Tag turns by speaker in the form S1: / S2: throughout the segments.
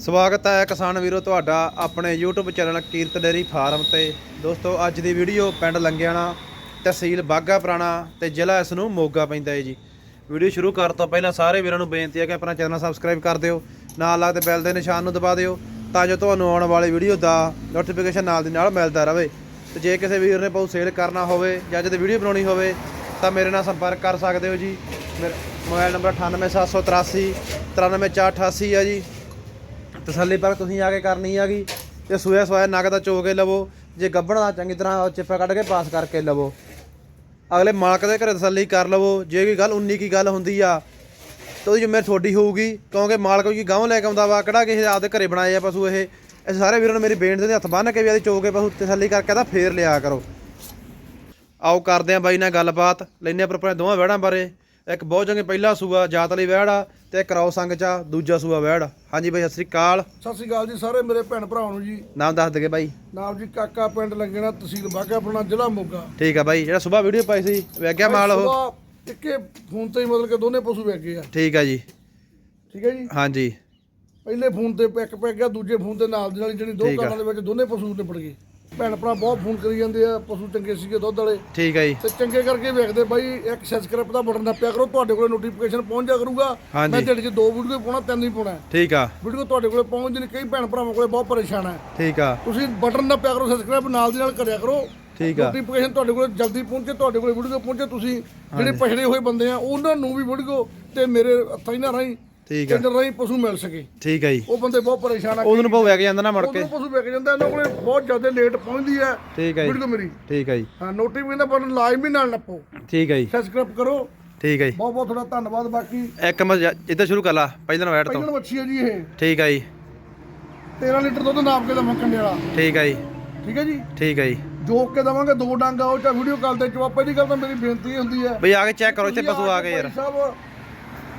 S1: ਸਵਾਗਤ ਹੈ ਕਿਸਾਨ ਵੀਰੋ ਤੁਹਾਡਾ ਆਪਣੇ YouTube channel Kirat dairy farm ਤੇ। ਦੋਸਤੋ, ਅੱਜ ਦੀ ਵੀਡੀਓ ਪਿੰਡ ਲੰਗਿਆਣਾ, ਤਹਿਸੀਲ ਬਾਗਾ ਪੁਰਾਣਾ ਤੇ ਜ਼ਿਲ੍ਹਾ ਇਸ ਨੂੰ ਮੋਗਾ ਪੈਂਦਾ ਹੈ ਜੀ। ਵੀਡੀਓ ਸ਼ੁਰੂ ਕਰਨ ਤੋਂ ਪਹਿਲਾਂ ਸਾਰੇ ਵੀਰਾਂ ਨੂੰ ਬੇਨਤੀ ਹੈ ਕਿ ਆਪਣਾ ਚੈਨਲ ਸਬਸਕ੍ਰਾਈਬ ਕਰ ਦਿਓ, ਨਾਲ ਲੱਗਦੇ ਬੈਲ ਦੇ ਨਿਸ਼ਾਨ ਨੂੰ ਦਬਾ ਦਿਓ ਤਾਂ ਜੋ ਤੁਹਾਨੂੰ ਆਉਣ ਵਾਲੀ ਵੀਡੀਓ ਦਾ ਨੋਟੀਫਿਕੇਸ਼ਨ ਨਾਲ ਦੀ ਨਾਲ ਮਿਲਦਾ ਰਹੇ। ਤੇ ਜੇ ਕਿਸੇ ਵੀਰ ਨੇ ਬਹੁਤ ਸੇਲ ਕਰਨਾ ਹੋਵੇ ਜਾਂ ਜਦ ਵੀਡੀਓ ਬਣਾਉਣੀ ਹੋਵੇ ਤਾਂ ਮੇਰੇ ਨਾਲ ਸੰਪਰਕ ਕਰ ਸਕਦੇ ਹੋ ਜੀ। ਮੇਰਾ ਮੋਬਾਈਲ ਨੰਬਰ 98783 93488 ਹੈ ਜੀ। ਤਸੱਲੀ ਪਰ ਤੁਸੀਂ ਆ ਕੇ ਕਰਨੀ ਹੈਗੀ। ਤੇ ਸੂਆ ਸਵਾਇਆ ਨਗ ਦਾ ਚੋ ਕੇ ਲਵੋ। ਜੇ ਗੱਬਣ ਦਾ ਚੰਗੀ ਤਰ੍ਹਾਂ ਚਿੱਪਾ ਕੱਢ ਕੇ ਪਾਸ ਕਰਕੇ ਲਵੋ। ਅਗਲੇ ਮਾਲਕ ਦੇ ਘਰੇ ਤਸੱਲੀ ਕਰ ਲਵੋ। ਜੇ ਕੋਈ ਗੱਲ 19 ਕੀ ਗੱਲ ਹੁੰਦੀ ਆ, ਤਾਂ ਉਹਦੀ ਜ਼ਿੰਮੇਵਾਰੀ ਤੁਹਾਡੀ ਹੋਊਗੀ। ਕਿਉਂਕਿ ਮਾਲਕ ਕੋਈ ਗਾਂਵ ਲੈ ਕੇ ਆਉਂਦਾ ਵਾ, ਕਿਹੜਾ ਕਿਸੇ ਦੇ ਆਪਦੇ ਘਰੇ ਬਣਾਏ ਆ ਪਸ਼ੂ ਇਹ। ਇਹ ਸਾਰੇ ਵੀਰਾਂ ਨੂੰ ਮੇਰੀ ਬੇਨਤੀ ਦੇ ਹੱਥ ਬੰਨ੍ਹ ਕੇ ਵੀ ਆਦੀ ਚੋ ਕੇ ਪਸ਼ੂ ਤਸੱਲੀ ਕਰਕੇ ਤਾਂ ਫੇਰ ਲਿਆ ਕਰੋ। ਆਓ ਕਰਦੇ ਆ ਬਾਈ ਨਾਲ ਗੱਲਬਾਤ। ਲੈਨੇ ਪਰ ਆਪਣੇ ਦੋਵਾਂ ਵਹਿੜਾਂ ਬਾਰੇ। ਇੱਕ ਬਹੁਤ ਚੰਗੇ ਪਹਿਲਾ ਸੂਆ ਜਾਤ ਲਈ ਵਹਿੜ ਆ ਤੇ ਰੌ ਸੰਗ ਚ ਦੂਜਾ ਸੂਆ ਵਹਿੜ ਹਾਂਜੀ ਬਾਈ ਸਤਿ ਸ੍ਰੀ ਅਕਾਲ।
S2: ਸਤਿ ਸ਼੍ਰੀ ਅਕਾਲ ਜੀ ਸਾਰੇ ਮੇਰੇ ਭੈਣ ਭਰਾਵਾਂ ਨੂੰ ਜੀ।
S1: ਨਾਮ ਦੱਸ ਦਗੇ ਬਾਈ।
S2: ਨਾਮ ਜੀ ਕਾਕਾ ਪਿੰਡ ਲੱਗਣਾ ਤਹਿਸੀਲ ਬਾਘਾਪੁਰਾਣਾ ਜ਼ਿਲ੍ਹਾ ਮੋਗਾ।
S1: ਠੀਕ ਆ ਬਾਈ ਜਿਹੜਾ ਸਵੇਰ ਵੀਡੀਓ ਪਾਈ ਸੀ ਵੇਖਿਆ ਮਾਲ ਉਹ?
S2: ਸੁਬਾਹ ਫੋਨ ਤੇ ਹੀ ਮਤਲਬ ਕਿ ਦੋਨੇ ਪਸ਼ੂ ਵੇਚ ਗਏ ਆ।
S1: ਠੀਕ ਆ ਜੀ।
S2: ਠੀਕ ਹੈ ਜੀ?
S1: ਹਾਂਜੀ।
S2: ਪਹਿਲੇ ਫੋਨ ਤੇ ਇੱਕ ਪੈ ਗਿਆ ਦੂਜੇ ਫੋਨ ਤੇ ਨਾਲ ਦੀ ਨਾਲ ਹੀ ਜਿਹੜੀ ਦੋ
S1: ਠੀਕ ਆ।
S2: ਕਾਲਾਂ ਦੇ ਵਿੱਚ ਦੋਨੇ ਪਸ਼ੂ ਨਿਬੜ ਗਏ। ਭੈਣ ਭਰਾ ਬਹੁਤ ਫੋਨ ਕਰੀ ਜਾਂਦੇ ਆ ਪਸ਼ੂ ਚੰਗੇ ਸੀਗੇ ਦੁੱਧ ਵਾਲੇ।
S1: ਠੀਕ ਆ ਜੀ।
S2: ਤੇ ਚੰਗੇ ਕਰਕੇ ਵੇਖਦੇ ਬਾਈ ਇੱਕ ਸਬਸਕ੍ਰਾਈਬ ਦਾ ਬਟਨ ਦੱਬਿਆ ਕਰੋ ਤੁਹਾਡੇ ਕੋਲੇ ਨੋਟੀਫਿਕੇਸ਼ਨ ਪਹੁੰਚ ਜਾ ਕਰੂਗਾ। ਮੈਂ ਦਿਨ 'ਚ ਦੋ ਵੀਡੀਓ ਪਾਉਣਾ ਤਿੰਨ ਹੀ ਪਾਉਣਾ।
S1: ਠੀਕ ਆ।
S2: ਵੀਡੀਓ ਤੁਹਾਡੇ ਕੋਲੇ ਪਹੁੰਚ ਨਹੀਂ ਕਈ ਭੈਣ ਭਰਾਵਾਂ ਕੋਲੇ ਬਹੁਤ ਪਰੇਸ਼ਾਨ ਹੈ
S1: ਠੀਕ ਆ।
S2: ਤੁਸੀਂ ਬਟਨ ਦੱਬਿਆ ਕਰੋ ਸਬਸਕ੍ਰਾਈਬ ਨਾਲ ਦੀ ਨਾਲ ਕਰਿਆ ਕਰੋ।
S1: ਠੀਕ ਆ।
S2: ਨੋਟੀਫਿਕੇਸ਼ਨ ਤੁਹਾਡੇ ਕੋਲ ਜਲਦੀ ਪਹੁੰਚੇ ਤੁਹਾਡੇ ਕੋਲ ਵੀਡੀਓ ਪਹੁੰਚੇ ਤੁਸੀਂ ਜਿਹੜੇ ਪਛੜੇ ਹੋਏ ਬੰਦੇ ਆ ਉਹਨਾਂ ਨੂੰ ਵੀ ਵੀਡੀਓ ਤੇ ਮੇਰੇ ਹੱਥਾਂ ਹੀ ਨਾ ਰਾਹੀਂ
S1: ਠੀਕ ਆ।
S2: ਕੇਂਦਰ ਰਾਹੀਂ ਪਸ਼ੂ ਮਿਲ ਸਕੇ।
S1: ਠੀਕ ਆ ਜੀ।
S2: ਉਹ ਬੰਦੇ ਬਹੁਤ ਪਰੇਸ਼ਾਨ ਆ।
S1: ਉਹਨੂੰ ਭਾਉ ਕੇ ਜਾਂਦਾ ਨਾ ਮੁੜ ਕੇ।
S2: ਉਹਨੂੰ ਪਸ਼ੂ ਵਿਕ ਜਾਂਦਾ ਇਹਨਾਂ ਕੋਲੇ ਬਹੁਤ ਜ਼ਿਆਦਾ ਲੇਟ ਪਹੁੰਚਦੀ ਹੈ।
S1: ਠੀਕ ਆ ਜੀ।
S2: ਮੇਰੀ।
S1: ਠੀਕ ਆ ਜੀ।
S2: ਹਾਂ ਨੋਟੀਫਿਕੇਸ਼ਨ ਦਾ ਬਟਨ ਲਾਜ਼ਮੀ ਨਾਲ ਨੱਪੋ।
S1: ਠੀਕ ਆ ਜੀ।
S2: ਸਬਸਕ੍ਰਾਈਬ ਕਰੋ।
S1: ਠੀਕ ਆ ਜੀ।
S2: ਬਹੁਤ ਬਹੁਤ ਤੁਹਾਡਾ ਧੰਨਵਾਦ ਬਾਕੀ
S1: ਇੱਕ ਮੈਂ ਇੱਧਰ ਸ਼ੁਰੂ ਕਰ ਲਾ ਪਹਿਲਾਂ ਵੈਟ ਤੋਂ।
S2: ਪਹਿਲਾਂ ਮੱਛੀ ਹੈ ਜੀ ਇਹ।
S1: ਠੀਕ ਆ ਜੀ।
S2: 13 ਲੀਟਰ ਦੁੱਧ ਨਾਪ ਕੇ ਦਵਾਂ ਕੰਡੇ ਵਾਲਾ।
S1: ਠੀਕ ਆ ਜੀ।
S2: ਠੀਕ ਹੈ ਜੀ?
S1: ਠੀਕ ਆ ਜੀ।
S2: ਜੋਕ ਕੇ ਦਵਾਂਗੇ ਦੋ ਡਾਂਗਾ ਉਹ ਚਾ ਵੀਡੀਓ ਕਾਲ ਤੇ ਚਵਾ ਪਹਿਲੀ ਗੱਲ ਤਾਂ ਮੇਰੀ ਬੇਨਤੀ ਹੁੰਦੀ ਹੈ
S1: ਬਈ ਆ ਕੇ ਚੈੱਕ ਕਰੋ ਇੱਥੇ ਪਸ਼ੂ ਆ ਕੇ ਯਾਰ।
S2: ਸਾਹਿਬ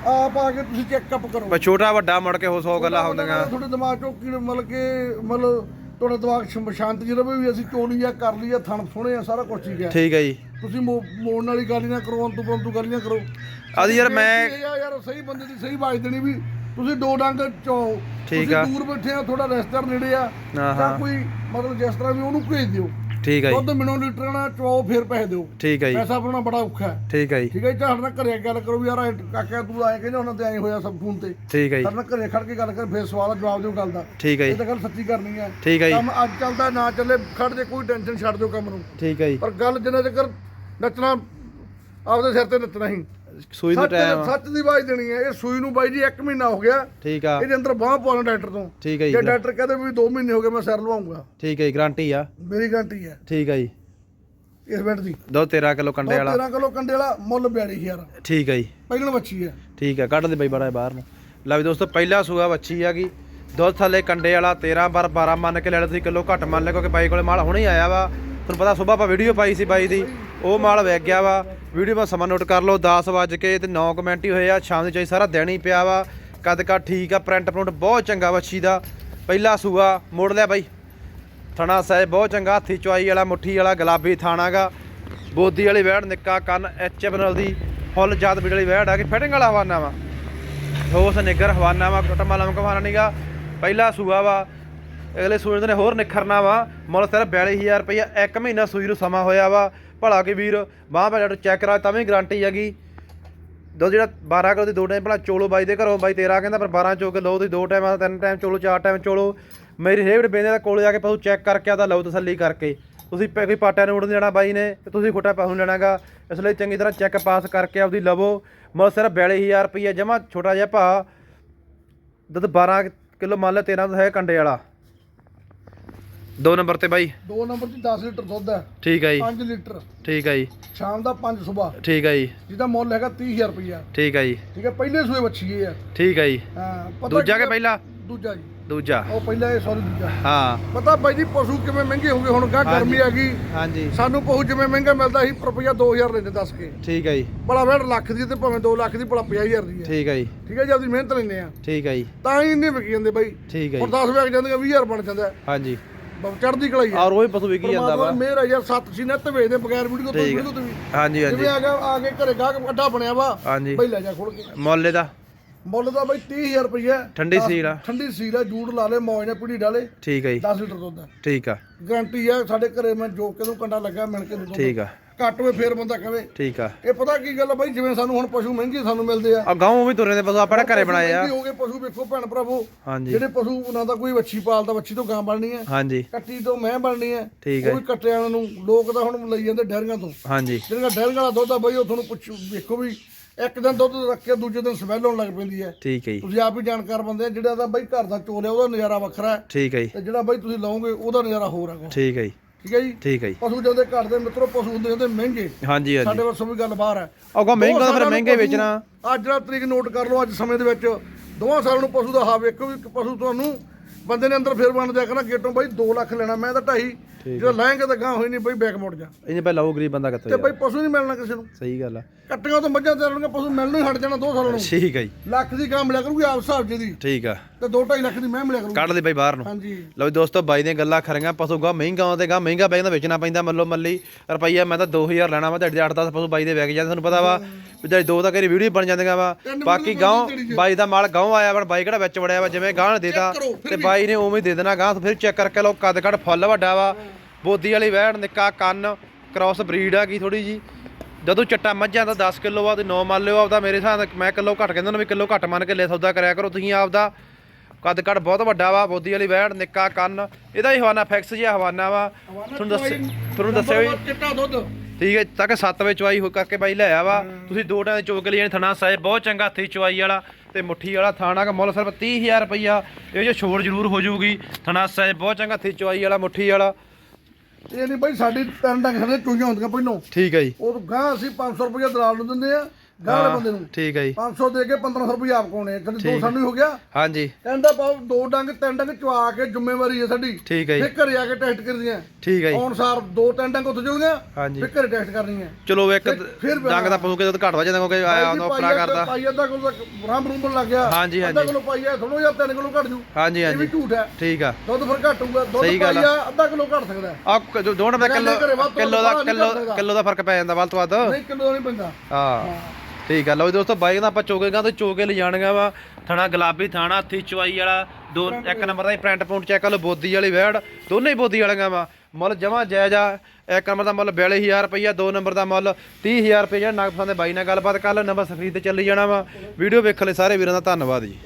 S2: ਆਪ ਆ ਕੇ ਤੁਸੀਂ ਚੈੱਕਅਪ ਕਰੋ।
S1: ਬਈ ਛੋਟਾ ਵੱਡਾ ਮੁੜ ਕੇ ਹੋ 100 ਗੱਲਾਂ ਹੁੰਦੀਆਂ।
S2: ਤੁਹਾਡੇ ਦਿਮਾਗ ਚੋਂ ਕੀ ਮਤਲਬ ਕਿ ਮਤਲਬ ਤੁਹਾਡਾ ਦਿਮਾਗ ਸ਼ਮ- ਸ਼ਾਂਤ ਜੀ ਰਵੇ ਵੀ ਅਸੀਂ ਚੋਣੀ ਆ ਕਰ ਲਈ ਆ ਥਣ ਸੋਹਣੇ ਆ ਸਾਰਾ ਕੁਝ ਠੀਕ ਹੈ
S1: ਠੀਕ ਆ ਜੀ।
S2: ਤੁਸੀਂ ਮੋ- ਮੋੜਨ ਵਾਲੀ ਗੱਲ ਹੀ ਨਾ ਕਰੋ ਅੰਤੂ ਬੰਤੂ ਗੱਲ ਹੀ ਕਰੋ।
S1: ਆਦੀ ਯਾਰ ਮੈਂ
S2: ਇਹ ਆ ਯਾਰ ਸਹੀ ਬੰਦੇ ਦੀ ਸਹੀ ਬਾਜ ਦੇਣੀ ਵੀ ਤੁਸੀਂ ਦੋ ਡੰਗ ਚੋ
S1: ਠੀਕ ਆ।
S2: ਦੂਰ ਬੈਠੇ ਆ ਤੁਹਾਡਾ ਰਿਸ਼ਤੇਦਾਰ ਨੇੜੇ ਆ।
S1: ਹਾਂ, ਹਾਂ।
S2: ਕੋਈ ਮਤਲਬ ਜਿਸ ਤਰ੍ਹਾਂ ਵੀ ਉਹਨੂੰ ਭੇਜ ਦਿਓ।
S1: ਠੀਕ ਆ ਜੀ।
S2: ਦੁੱਧ ਮਿਣੋ ਲੀਟਰ ਨਾਲ ਚਵਾਓ ਫਿਰ ਪੈਸੇ ਦਿਓ।
S1: ਠੀਕ ਆ ਜੀ।
S2: ਪੈਸਾ ਬਣਾਉਣਾ ਬੜਾ ਔਖਾ ਹੈ।
S1: ਠੀਕ ਆ ਜੀ।
S2: ਠੀਕ ਹੈ ਜੀ ਨਾਲ ਘਰੇ ਗੱਲ ਕਰੋ ਵੀ ਯਾਰ ਐਂ ਕਾਕਾ ਤੂੰ ਆਏ ਕਹਿੰਦੇ ਉਹਨਾਂ ਤੇ ਆਏ ਹੋਇਆ ਸਭ ਫੋਨ ਤੇ।
S1: ਠੀਕ ਆ ਜੀ।
S2: ਸਾਡੇ ਨਾਲ ਘਰੇ ਖੜ ਕੇ ਗੱਲ ਕਰ ਫਿਰ ਸਵਾਲ ਦਾ ਜਵਾਬ ਦਿਓ ਗੱਲ ਦਾ।
S1: ਠੀਕ
S2: ਇਹ
S1: ਜੀ।
S2: ਤਾਂ ਗੱਲ ਸੱਚੀ ਕਰਨੀ ਹੈ।
S1: ਠੀਕ ਆ ਜੀ।
S2: ਕੰਮ ਅੱਜ ਚੱਲਦਾ ਨਾ ਚੱਲੇ ਖੜ ਜੇ ਕੋਈ ਟੈਨਸ਼ਨ ਛੱਡ ਦਿਓ ਕੰਮ ਨੂੰ।
S1: ਠੀਕ ਆ ਜੀ।
S2: ਪਰ ਗੱਲ ਜਿੰਨਾ ਚਿਰ ਨੱਚਣਾ ਆਪਦੇ ਸਿਰ ਤੇ ਨੱਚਣਾ ਹੀ।
S1: ਸੂਈ ਦਾ ਟਾਈਮ
S2: ਸੱਚ ਦੀ ਆਵਾਜ਼ ਦੇਣੀ ਹੈ। ਇਹ ਸੂਈ ਨੂੰ ਬਾਈ ਜੀ 1 ਮਹੀਨਾ ਹੋ ਗਿਆ।
S1: ਠੀਕ ਆ।
S2: ਇਹਦੇ ਅੰਦਰ ਬਾਹ ਪਾਉਣਾ ਡਾਕਟਰ ਤੋਂ।
S1: ਠੀਕ ਆ
S2: ਜੇ।
S1: ਜੀ
S2: ਡਾਕਟਰ ਕਹਿੰਦੇ ਵੀ 2 ਮਹੀਨੇ ਹੋ ਗਏ ਮੈਂ ਸਿਰ ਲਵਾਉਂਗਾ।
S1: ਠੀਕ ਆ ਜੀ ਗਾਰੰਟੀ ਆ।
S2: ਮੇਰੀ ਗਾਰੰਟੀ ਹੈ
S1: ਠੀਕ ਆ ਜੀ।
S2: ਇਸ ਮਿੰਟ ਦੀ।
S1: ਦੋ 13 ਕਿਲੋ ਕੰਡੇ ਵਾਲਾ।
S2: 13 ਕਿਲੋ ਕੰਡੇ ਵਾਲਾ ਮੁੱਲ 42000
S1: ਠੀਕ ਆ ਜੀ।
S2: ਪਹਿਲਣ ਬੱਚੀ ਹੈ
S1: ਠੀਕ ਆ ਕੱਢ ਦੇ ਬਾਈ ਬੜਾ ਬਾਹਰ ਨੂੰ। ਲੈ ਵੀ ਦੋਸਤੋ ਪਹਿਲਾ ਸੂਆ ਵੱਛੀ ਹੈਗੀ ਦੁੱਧ ਥੱਲੇ ਕੰਡੇ ਵਾਲਾ 13 ਬਾਰ 12 ਮੰਨ ਕੇ ਲੈ ਲਓ ਤੁਸੀਂ ਕਿਲੋ ਘੱਟ ਮੰਨ ਲਿਓ ਕਿਉਂਕਿ ਬਾਈ ਕੋਲੇ ਮਾਲ ਹੁਣੇ ਹੀ ਆਇਆ ਵਾ। ਤੁਹਾਨੂੰ ਪਤਾ ਸਵੇਰ ਆਪਾਂ ਵੀਡੀਓ ਪਾਈ ਸੀ ਬਾਈ ਦੀ। ਉਹ ਮਾਲ ਵਗ ਗਿਆ ਵਾ। ਵੀਡੀਓ ਮੈਂ ਸਮਾਂ ਨੋਟ ਕਰ ਲਓ 10 ਵਜ ਕੇ ਤੇ 9 ਕਮੈਂਟ ਹੀ ਹੋਏ ਆ। ਸ਼ਾਮ ਦੀ ਚਾਹੀ ਸਾਰਾ ਦਿਨ ਹੀ ਪਿਆ ਵਾ। ਕਦ ਕਾ ਠੀਕ ਆ ਪ੍ਰਿੰਟ ਪ੍ਰਿੰਟ ਬਹੁਤ ਚੰਗਾ ਵੱਛੀ ਦਾ। ਪਹਿਲਾ ਸੂਆ ਮੋੜ ਲਿਆ ਬਾਈ। ਥਣਾ ਸਾਹਿਬ ਬਹੁਤ ਚੰਗਾ, ਹੱਥੀ ਚੁਆਈ ਵਾਲਾ, ਮੁੱਠੀ ਵਾਲਾ, ਗੁਲਾਬੀ ਥਾਣਾਗਾ ਬੋਦੀ ਵਾਲੀ ਵਹਿੜ ਨਿੱਕਾ ਕੰਨ ਐਚ ਬਨਲ ਦੀ। ਫੁੱਲ ਜਾਤ ਬੀੜ ਵਾਲੀ ਵਹਿੜ ਆ ਕਿ ਫਿਟਿੰਗ ਵਾਲਾ ਹਵਾਨਾ ਵਾ। ਠੋਸ ਨਿੱਗਰ ਹਵਾਨਾ ਵਾ ਟਮਾ ਲਮਕ ਹਵਾਨਾ ਨਹੀਂਗਾ ਪਹਿਲਾ ਸੂਆ ਵਾ। ਅਗਲੇ ਸੂਰਜ ਨੇ ਹੋਰ ਨਿਖਰਨਾ ਵਾ। ਮੁੱਲ ਸਿਰ 42000 ਰੁਪਇਆ ਇੱਕ ਮਹੀਨਾ ਸੂਈ ਨੂੰ ਸਮਾਂ ਹੋਇਆ ਵਾ। ਭਲਾ ਕੇ ਵੀਰ, ਬਾਹ ਬੈਠ ਚੈੱਕ ਕਰਾ, ਤਾਂ ਵੀ ਗਾਰੰਟੀ ਹੈਗੀ। ਦੋ ਜਿਹੜਾ 12 ਕਿਲੋ ਦੀ ਦੋ ਟਾਈਮ, ਭਲਾ ਚੋਲੋ ਬਾਈ ਦੇ ਘਰੋਂ, ਬਾਈ 13 ਕਹਿੰਦਾ, ਪਰ 12 ਚੋ ਕੇ ਲਓ ਤੁਸੀਂ, ਦੋ ਟਾਈਮ ਆ ਤਿੰਨ ਟਾਈਮ ਚੋਲੋ, ਚਾਰ ਟਾਈਮ ਚੋਲੋ। ਮੇਰੀ ਰੇਵੜ ਬੇਂਦੇ ਦਾ ਕੋਲ ਜਾ ਕੇ ਪਸ਼ੂ ਚੈੱਕ ਕਰਕੇ ਆਦਾ, ਲਓ ਤਸੱਲੀ ਕਰਕੇ। ਤੁਸੀਂ ਪੈ- ਕੋਈ ਪਾਟਿਆਂ ਨੂੰ ਉੜਨ ਲੈਣਾ ਬਾਈ ਨੇ, ਤੇ ਤੁਸੀਂ ਖੋਟਾ ਪਸ਼ੂ ਲੈਣਾਗਾ ਇਸ ਲਈ ਚੰਗੀ ਤਰ੍ਹਾਂ ਚੈੱਕ ਪਾਸ ਕਰਕੇ ਆਪਦੀ ਲਵੋ। ਮੁੱਲ ਸਿਰਫ 42000 ਰੁਪਈਆ ਜਮਾ ਛੋਟਾ ਜਿਹਾ ਭਾ। ਦੁੱਧ 12 ਕਿਲੋ ਮੰਨ ਲੈ 13 ਦਾ ਹੈ ਕੰਡੇ ਵਾਲਾ। ਦੋ ਨੰਬਰ ਤੇ ਬਾਈ
S2: ਦੋ ਨੰਬਰ ਦੀ 10 ਲੀਟਰ ਦੁੱਧ ਹੈ
S1: ਠੀਕ ਹੈ ਜੀ
S2: 5 ਲੀਟਰ
S1: ਠੀਕ ਹੈ ਜੀ
S2: ਸ਼ਾਮ ਦਾ 5 ਸਵੇਰ
S1: ਠੀਕ ਹੈ ਜੀ
S2: ਜਿਹਦਾ ਮੁੱਲ ਹੈਗਾ 30000 ਰੁਪਇਆ
S1: ਠੀਕ ਹੈ ਜੀ
S2: ਠੀਕ ਹੈ ਪਹਿਲੇ ਸੂਏ ਇਹ ਹੈ
S1: ਠੀਕ ਹੈ ਜੀ
S2: ਹਾਂ
S1: ਦੂਜਾ
S2: ਕੀ
S1: ਪਹਿਲਾ
S2: ਦੂਜਾ ਜੀ
S1: ਦੂਜਾ
S2: ਉਹ ਪਹਿਲਾ ਇਹ ਸੌਰੀ ਦੂਜਾ
S1: ਹਾਂ
S2: ਪਤਾ ਬਾਈ ਜੀ ਪਸ਼ੂ ਕਿਵੇਂ ਮਹਿੰਗੇ ਹੋ ਗਏ ਹੁਣ ਕਾ ਗਰਮੀ ਆ ਗਈ
S1: ਹਾਂਜੀ
S2: ਸਾਨੂੰ ਪਸ਼ੂ ਜਿਵੇਂ ਮਹਿੰਗਾ ਮਿਲਦਾ ਸੀ ਰੁਪਈਆ 2000 ਲੈਂਦੇ ਦੱਸ ਕੇ
S1: ਠੀਕ ਹੈ ਜੀ
S2: ਭਲਾ ਵੇੜ ਲੱਖ ਦੀ ਤੇ ਭਾਵੇਂ 2 ਲੱਖ ਦੀ ਭਲਾ 50000 ਦੀ ਹੈ
S1: ਠੀਕ ਹੈ ਜੀ
S2: ਠੀਕ ਹੈ ਜੀ ਆਪਦੀ ਮਿਹਨਤ ਲੈਂਦੇ ਆ
S1: ਠੀਕ ਹੈ ਜੀ
S2: ਤਾਂ ਹੀ ਇੰਨੇ ਵਿਕ ਜਾਂਦੇ ਬਾਈ
S1: ਠੀਕ ਹੈ
S2: ਹੁਣ
S1: ਜੀ
S2: 10 ਵਿਕ ਜਾਂਦੀਆਂ 20000 ਬਣ ਜਾਂਦਾ।
S1: ਹਾਂਜੀ
S2: ਚੜ੍ਹਦੀ ਕਲਾਈ
S1: ਉਹ ਵੀ ਪਸ਼ੂ ਵਿਕੀ ਜਾਂਦਾ ਵਾ।
S2: ਮੇਰ ਆ ਯਾਰ ਸੱਤ ਸੀ ਨੱਤ ਵੇਚਦੇ ਬਗੈਰ ਵੀਡੀਓ ਤੋਂ। ਵੀਡੀਓ ਤੋਂ ਵੀ।
S1: ਹਾਂਜੀ ਹਾਂਜੀ।
S2: ਜਿਵੇਂ ਆ ਗਿਆ ਆ ਕੇ ਘਰੇ ਗਾਹਕ ਅੱਡਾ ਬਣਿਆ ਵਾ
S1: ਹਾਂਜੀ।
S2: ਬਈ ਲੈ ਜਾ ਖੋਲ ਕੇ।
S1: ਮੁੱਲ ਇਹਦਾ?
S2: ਮੁੱਲ ਦਾ ਬਾਈ 30000 ਰੁਪਏ
S1: ਠੰਡੀ ਸੀਲ ਆ।
S2: ਠੰਡੀ ਸੀਲ ਆ ਜੂੜ ਲਾ ਲੈ ਮੌਜ ਨੇ ਪੀੜੀ ਡਾਲੇ।
S1: ਠੀਕ ਹੈ ਜੀ।
S2: 10 ਲੀਟਰ ਦੁੱਧ
S1: ਠੀਕ ਆ।
S2: ਗਾਰੰਟੀ ਆ ਸਾਡੇ ਘਰੇ ਮੈਂ ਜੋ ਕਿਦੋਂ ਕੰਡਾ ਲੱਗਾ ਮਿਲ ਕੇ ਦੇ ਦੂੰ
S1: ਠੀਕ ਆ।
S2: ਘੱਟ ਹੋਵੇ ਫੇਰ ਬੰਦਾ ਕਵੇ।
S1: ਠੀਕ ਆ।
S2: ਇਹ ਪਤਾ ਕੀ ਗੱਲ ਆ ਬਾਈ ਜਿਵੇਂ ਸਾਨੂੰ ਹੁਣ ਪਸ਼ੂ ਮਹਿੰਗੇ ਸਾਨੂੰ ਮਿਲਦੇ ਆ।
S1: ਆ ਗਾਉਂ ਵੀ ਤੁਰੇ ਦੇ ਪਸ਼ੂ ਆਪਣੇ ਘਰੇ ਬਣਾਏ ਆ।
S2: ਹੋ ਗਏ ਪਸ਼ੂ ਵੇਖੋ ਭੈਣ ਭਰਾਵੋ।
S1: ਹਾਂਜੀ।
S2: ਜਿਹੜੇ ਪਸ਼ੂ ਉਹਨਾਂ ਦਾ ਕੋਈ ਵੱਛੀ ਪਾਲਦਾ ਵੱਛੀ ਤੋਂ ਗਾਂ ਬਣਨੀ ਹੈ
S1: ਹਾਂਜੀ।
S2: ਕੱਟੀ ਤੋਂ ਮੈਂ ਬਣਨੀ ਹੈ
S1: ਹੈ
S2: ਵੀ ਕੱਟਿਆਂ ਨੂੰ ਲੋਕ ਤਾਂ ਹੁਣ ਲਈ ਜਾਂਦੇ ਡੈਰੀਆਂ ਤੋਂ।
S1: ਹਾਂਜੀ।
S2: ਜਿਹੜੀਆਂ ਡੈਰੀਆਂ ਵਾਲਾ ਦੁੱਧ ਆ ਬਾਈ ਉਹ ਤੁਹਾਨੂੰ ਪੁੱਛੋ ਵੇਖੋ ਵੀ ਇੱਕ ਦਿਨ ਦੁੱਧ ਰੱਖ ਕੇ ਦੂਜੇ ਦਿਨ ਸਮੈਲ ਆਉਣ ਲੱਗ ਪੈਂਦੀ ਹੈ
S1: ਠੀਕ ਹੈ ਜੀ।
S2: ਤੁਸੀਂ ਆਪ ਹੀ ਜਾਣਕਾਰ ਬੰਦੇ ਆ ਜਿਹੜਾ ਤਾਂ ਬਾਈ ਘਰ ਦਾ ਚੋਲ ਆ ਉਹਦਾ ਨਜ਼ਾਰਾ ਵੱਖਰਾ ਹੈ।
S1: ਠੀਕ ਹੈ ਜੀ।
S2: ਤੇ ਜਿਹੜਾ ਬਾਈ ਤੁਸੀਂ ਲਾਓਗੇ ਉਹਦਾ ਨਜ਼ਾਰਾ ਹੋਰ ਹੈਗਾ।
S1: ਠੀਕ ਹੈ ਜੀ।
S2: ਠੀਕ ਹੈ ਜੀ?
S1: ਠੀਕ ਹੈ ਜੀ।
S2: ਪਸ਼ੂ ਜਾਂਦੇ ਘਰ ਦੇ ਮਿੱਤਰੋ ਪਸ਼ੂ ਹੁੰਦੇ ਜਾਂਦੇ ਮਹਿੰਗੇ।
S1: ਹਾਂਜੀ ਹਾਂਜੀ।
S2: ਸਾਡੇ ਵੱਸੋਂ ਵੀ ਗੱਲ ਬਾਹਰ ਹੈ।
S1: ਉਹ ਗਾ ਮਹਿੰਗਾ ਤਾਂ ਫਿਰ ਮਹਿੰਗੇ ਵੇਚਣਾ।
S2: ਅੱਜ ਦਾ ਤਰੀਕ ਨੋਟ ਕਰ ਲਓ ਅੱਜ ਸਮੇਂ ਦੇ ਵਿੱਚ। ਦੋਵਾਂ ਸਾਲਾਂ ਨੂੰ ਪਸ਼ੂ ਦਾ ਹਾ ਵੇਖੋ ਵੀ ਪਸ਼ੂ ਤੁਹਾਨੂੰ ਬੰਦੇ ਨੇ ਅੰਦਰ ਫੇਰ ਬਣ ਦਿਆ ਕਰਨਾ ਗੇਟੋਂ ਬਾਈ 2 ਲੱਖ ਲੈਣਾ ਮੈਂ ਤਾਂ ਢਾਈ। ਜਿਹੜਾ ਲਾਏਂਗੇ ਤਾਂ ਗਾਂ ਹੋਈ ਨਹੀਂ ਬਾਈ ਬੈਕ ਮੁੜ ਜਾ।
S1: ਇਹਨੇ ਪਹਿਲਾਂ ਉਹ ਗਰੀਬ ਬੰਦਾ ਕਿੱਥੋਂ
S2: ਤੇ ਬਾਈ ਪਸ਼ੂ ਨਹੀਂ ਮਿਲਣਾ ਕਿਸੇ ਨੂੰ।
S1: ਸਹੀ ਗੱਲ ਆ।
S2: ਕੱਟੀਆਂ ਤੋਂ ਮੱਝਾਂ ਤੇ ਰਣਗੇ ਪਸ਼ੂ ਮਿਲਣੋਂ ਹੀ ਹਟ ਜਾਣਾ 2 ਸਾਲਾਂ ਨੂੰ।
S1: ਠੀਕ ਹੈ ਜੀ।
S2: ਲੱਖ ਦੀ ਗਾਂ ਮਿਲਿਆ ਕਰੂਗੀ ਆਪ ਹਿਸਾਬ ਜੀ ਦੀ
S1: ਠੀਕ ਆ।
S2: ਤੇ 2.5 ਲੱਖ ਦੀ ਮੈਂ ਮਿਲਿਆ ਕਰੂਗੀ।
S1: ਕੱਢ ਲਈ ਬਾਈ ਬਾਹਰ ਨੂੰ।
S2: ਹਾਂਜੀ।
S1: ਲਓ ਜੀ ਦੋਸਤੋ ਬਾਈ ਦੀਆਂ ਗੱਲਾਂ ਖਰੀਆਂ। ਪਸ਼ੂ ਗਾ ਮਹਿੰਗਾ ਆਉਂਦੇ ਗਾ ਮਹਿੰਗਾ ਬੈਗ ਦਾ ਵੇਚਣਾ ਪੈਂਦਾ ਮੱਲੋ ਮੱਲੀ। ਰੁਪਈਆ ਮੈਂ ਤਾਂ 2000 ਲੈਣਾ ਵਾ ਤੁਹਾਡੇ 8-10 ਪਸ਼ੂ ਬਾਈ ਦੇ ਵਿਕ ਜਾਂਦੇ। ਤੁਹਾਨੂੰ ਪਤਾ ਵਾ ਜਿਹੜੀ ਦੋ ਤਾਂ ਕਰੀ ਵੀਡੀਓ ਬਣ ਜਾਂਦੀਆਂ ਵਾ। ਬਾਕੀ ਗਾਂ ਬਾਈ ਦਾ ਮਾਲ ਗਾਂ ਆਇਆ ਵਾ ਬਾਈ ਕਿਹੜਾ ਵਿੱਚ ਵੜਿਆ ਵਾ ਜਿਵੇਂ ਗਾਂ ਨੇ ਦੇਤਾ ਤੇ ਬਾਈ ਨੇ ਉਵੇਂ ਦੇ ਦੇਣਾ ਗਾਂ ਫਿਰ ਚੈੱਕ ਕਰਕੇ ਲਓ ਕੱਦ ਕੱਦ ਫੁੱਲ ਵੱਡਾ ਵਾ। ਬੋਦੀ ਵਾਲੀ ਵੈੜ ਨਿੱਕਾ ਕੰਨ ਕ੍ਰਾਸ ਬਰੀਡ ਆ ਕੀ ਥੋੜੀ ਜੀ ਜਦੋਂ ਚੱਟਾ ਮੱਝਾਂ ਦਾ 10 ਕਿਲੋ ਆ ਤੇ 9 ਮੰਨ ਲਿਓ ਆਪਦਾ ਮੇਰੇ ਹਿਸਾਬ ਨਾਲ ਮੈਂ ਕਿਲੋ ਘੱਟ ਕਹਿੰਦਾ ਨਾ ਵੀ ਕਿਲੋ ਘੱਟ ਮੰਨ ਕੇ ਲੈ ਸੌਦਾ ਕਰਿਆ ਕਰੋ। ਤੁਸੀਂ ਆਪਦਾ ਕੱਦ ਕੱਦ ਬਹੁਤ ਵੱਡਾ ਵਾ ਬੋਦੀ ਵਾਲੀ ਵੈੜ ਨਿੱਕਾ ਕੰਨ ਇਹਦਾ ਹੀ ਹਵਾਨਾ ਫਿਕਸ ਜਿਹਾ ਹਵਾਨਾ ਵਾ। ਤੁਹਾਨੂੰ ਦੱਸ ਤੁਹਾਨੂੰ ਦੱਸਿਆ ਵੀ
S2: ਚਿੱਟਾ ਦੁੱਧ।
S1: ਠੀਕ ਹੈ ਤੱਕ 7 ਵਜੇ ਚਵਾਈ ਹੋ ਕਰਕੇ ਬਾਈ ਲੈ ਆਇਆ ਵਾ। ਤੁਸੀਂ ਦੋ ਟਾਂ ਦੇ ਚੋਕ ਲਈ ਥਣਾ ਸਾਹਿਬ ਬਹੁਤ ਚੰਗਾ ਹੱਥੀ ਚਵਾਈ ਵਾਲਾ ਤੇ ਮੁੱਠੀ ਵਾਲਾ ਥਾਣਾ ਦਾ ਮੁੱਲ ਸਿਰਫ 30000 ਰੁਪਈਆ। ਇਹ ਜੋ ਛੋੜ ਜ਼ਰੂਰ ਹੋ ਜਾਊਗੀ। ਥਣਾ ਸਾਹਿਬ ਬਹੁਤ ਚੰਗਾ ਹੱਥੀ ਚਵਾਈ ਵਾਲਾ ਮੁੱਠੀ ਵਾਲਾ।
S2: ਇਹ ਨਹੀਂ ਬਾਈ ਸਾਡੀ ਤਿੰਨ ਡੰਗ ਸਾਡੇ ਚੋਈਆਂ ਹੁੰਦੀਆਂ ਪਹਿਲੋਂ।
S1: ਠੀਕ ਹੈ ਜੀ।
S2: ਉਹ ਗਾਂ ਅਸੀਂ 500 ਰੁਪਏ ਦਲਾਲ ਨੂੰ ਦਿੰਦੇ ਆ। ਗਾਂ ਵਾਲੇ ਬੰਦੇ ਨੂੰ।
S1: ਠੀਕ ਹੈ ਜੀ।
S2: 500 ਦੇ ਕੇ 1500 ਰੁਪਏ ਆਪ ਕੋਣੇ ਜਿਹੜੇ ਦੋ ਸਾਨੂੰ ਹੀ ਹੋ ਗਿਆ।
S1: ਹਾਂਜੀ।
S2: ਕਹਿੰਦਾ ਪਾਉ ਦੋ ਡੰਗ ਤਿੰਨ ਡੰਗ ਚਵਾ ਕੇ ਜ਼ਿੰਮੇਵਾਰੀ ਹੈ ਸਾਡੀ।
S1: ਠੀਕ ਹੈ ਜੀ।
S2: ਫਿਰ ਘਰੇ ਆ ਕੇ ਟੈਸਟ ਕਰਦੀਆਂ
S1: ਠੀਕ ਹੈ ਜੀ।
S2: ਅਨੁਸਾਰ ਦੋ ਤਿੰਨ ਡੰਗ ਉੱਥੇ ਚੁਗੀਆਂ
S1: ਹਾਂਜੀ।
S2: ਫਿਰ ਘਰੇ ਟੈਸਟ ਕਰਨੀ ਹੈ
S1: ਚਲੋ ਇੱਕ ਡੰਗ ਦਾ ਪਸ਼ੂ ਕਿਤੇ ਘੱਟ ਵਾ ਜਾਂਦਾ ਕਿਉਂਕਿ ਆਇਆ ਹੁੰਦਾ ਉਪਰਾ ਕਰਦਾ।
S2: ਪਾਈ ਅੱਧਾ ਕਿਲੋ ਤੱਕ ਰਾਮ ਰੂਮ ਲੱਗ ਗਿਆ।
S1: ਹਾਂਜੀ,
S2: ਅੱਧਾ
S1: ਹਾਂਜੀ।
S2: ਕਿਲੋ ਪਾਈ ਆ ਥੋੜਾ ਜਿਹਾ 3 ਕਿਲੋ ਘਟ ਜੂ।
S1: ਹਾਂਜੀ
S2: ਇਹ ਵੀ
S1: ਹਾਂਜੀ।
S2: ਝੂਠ ਹੈ।
S1: ਠੀਕ ਆ।
S2: ਦੁੱਧ ਫਿਰ ਘਟ ਹੋਊਗਾ। ਦੁੱਧ
S1: ਸਹੀ ਗੱਲ
S2: ਪਾਈ ਆ। ਅੱਧਾ ਕਿਲੋ ਘਟ ਸਕਦਾ।
S1: ਆ ਦੋ ਨੰਬਰ ਕਿਲੋ ਕਿਲੋ ਦਾ ਕਿਲੋ। ਕਿਲੋ ਦਾ ਫ਼ਰਕ ਪੈ ਜਾਂਦਾ ਵੱਧ ਤੋਂ ਵੱਧ।
S2: ਨਹੀਂ ਕਿਲੋ ਦਾ ਨਹੀਂ ਪੈਂਦਾ।
S1: ਹਾਂ। ਠੀਕ ਆ। ਲਓ ਜੀ ਦੋਸਤੋ ਬਾਈਕ ਦਾ ਆਪਾਂ ਚੋਕੇਗਾ ਤੇ ਚੋਕੇ ਲੈ ਜਾਣਗਾ ਵਾ। ਥਣਾ ਗੁਲਾਬੀ ਥਾਣਾ ਹੱਥੀ ਚਵਾਈ ਵਾਲਾ ਦੋ ਇੱਕ ਨੰਬਰ ਦਾ ਹੀ ਪ੍ਰਿੰਟ ਪੁੰਟ ਚੈੱਕ ਕਰ ਲਓ ਬੋਦੀ ਵਾਲੀ ਵੈੜ। ਦੋਨੇ ਹੀ ਬੋਦੀ ਵਾਲੀਆਂ ਵਾ। ਮੁੱਲ ਜਮਾ ਜਾਇਜ਼ ਆ। ਇੱਕ ਨੰਬਰ ਦਾ ਮੁੱਲ 42000 ਰੁਪਈਆ ਦੋ ਨੰਬਰ ਦਾ ਮੁੱਲ 30000 ਰੁਪਏ ਜਿਹੜਾ ਨਾਗ ਪਸੰਦ ਦੇ ਬਾਈ ਨਾਲ ਗੱਲਬਾਤ ਕਰ ਲਓ ਨੰਬਰ ਸਕਰੀਨ ਤੇ ਚੱਲੀ ਜਾਣਾ ਵਾ। ਵੀਡੀਓ ਵੇਖਣ ਲਈ ਸਾਰੇ ਵੀਰਾਂ ਦਾ ਧੰਨਵਾਦ ਜੀ।